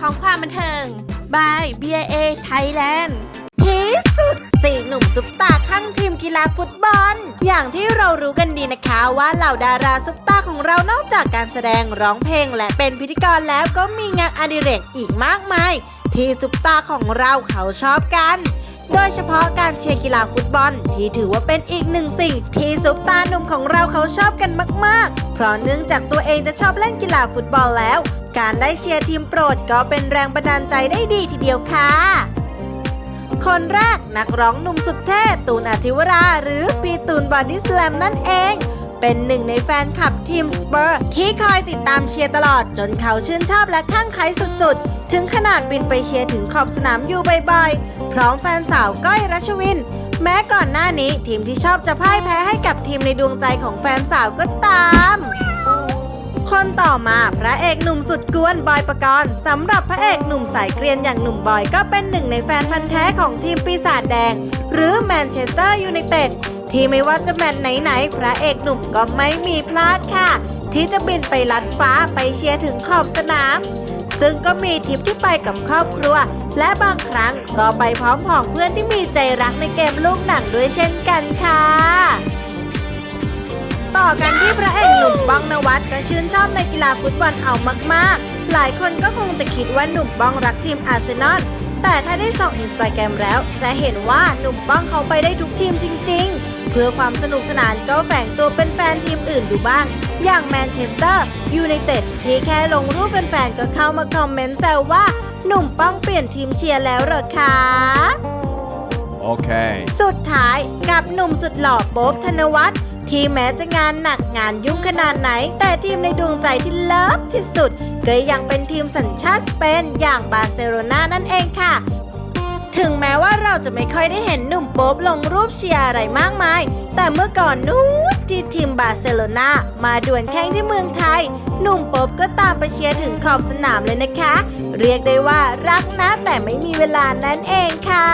ของความบันเทิง by BIA Thailand ที่สุดสี่หนุ่มซุปตาข้างทีมกีฬาฟุตบอล อย่างที่เรารู้กันดีนะคะว่าเหล่าดาราซุปตาของเรานอกจากการแสดงร้องเพลงและเป็นพิธีกรแล้วก็มีงานอดิเรกอีกมากมาย ที่ซุปตาของเราเขาชอบกันโดยเฉพาะการเชียร์กีฬาฟุตบอล ที่ถือว่าเป็นอีกหนึ่งสิ่ง ที่ซุปตาหนุ่มของเราเขาชอบกันมากๆ เพราะเนื่องจากตัวเองจะชอบเล่นกีฬาฟุตบอลแล้ว การได้เชียร์ทีมโปรดก็เป็นแรงบันดาลใจได้ดีทีเดียวค่ะ คนแรกนักร้องหนุ่มสุดเท่ตูนอธิวราหรือปีตูนบอดี้สแลมนั่นเอง เป็นหนึ่งในแฟนคลับทีมสเปอร์ที่คอยติดตามเชียร์ตลอดจนเขาชื่นชอบและข้างใครสุดๆ ถึงขนาดบินไปเชียร์ถึงขอบสนามอยู่บ่อยๆ พร้อมแฟนสาวก้อยรัชวิน แม้ก่อนหน้านี้ทีมที่ชอบจะพ่ายแพ้ให้กับทีมในดวงใจของแฟนสาวก็ตาม คนต่อมาพระเอกหนุ่มสุดกวนบอยปกรณ์สำหรับพระเอกหนุ่มสายเกรียนอย่างหนุ่มบอยก็เป็นหนึ่งในแฟนพันธ์แท้ของทีมปีศาจแดง หรือแมนเชสเตอร์ยูไนเต็ดที่ไม่ว่าจะแมตช์ไหนๆพระเอกหนุ่มก็ไม่มีพลาดค่ะ ที่จะบินไปลัดฟ้าไปเชียร์ถึงขอบสนาม ซึ่งก็มีทริปที่ไปกับครอบครัว และบางครั้งก็ไปพร้อมผองเพื่อนที่มีใจรักในเกมลูกหนังด้วยเช่นกันค่ะ ต่อกันที่พระเอกหนุ่มบ้องนวัดก็ชื่นชอบในกีฬาฟุตบอลเอามากๆ หลายคนก็คงจะคิดว่าหนุ่มบ้องรักทีมอาร์เซนอลแต่ถ้าได้ส่องอินสตาแกรมแล้ว จะเห็นว่าหนุ่มบ้องเขาไปได้ทุกทีมจริง ๆ เพื่อความสนุกสนานก็แฝงตัวเป็นแฟนทีมอื่นดูบ้าง อย่างแมนเชสเตอร์ยูไนเต็ดที่แค่ลงรูปแฟนๆ ก็เข้ามาคอมเมนต์แซวว่า หนุ่มป้องเปลี่ยนทีมเชียร์แล้วเหรอคะ Okay. สุดท้ายกับหนุ่มสุดหล่อโป๊บธนวัฒน์ที่แม้จะงานหนักงานยุ่งขนาดไหน แต่ทีมในดวงใจที่เลิฟที่สุด ก็ยังเป็นทีมสัญชาติสเปนอย่างบาร์เซโลนานั่นเองค่ะ ถึงแม้ว่าเราจะไม่ค่อยได้เห็นหนุ่มโป๊บลงรูปเชียร์อะไรมากมาย แต่เมื่อก่อนนู้น ที่ทีมบาร์เซโลนามาดวลแข่งที่เมืองไทย หนุ่มป๊บก็ตามไปเชียร์ถึงขอบสนามเลยนะคะ เรียกได้ว่ารักนะแต่ไม่มีเวลานั่นเองค่ะ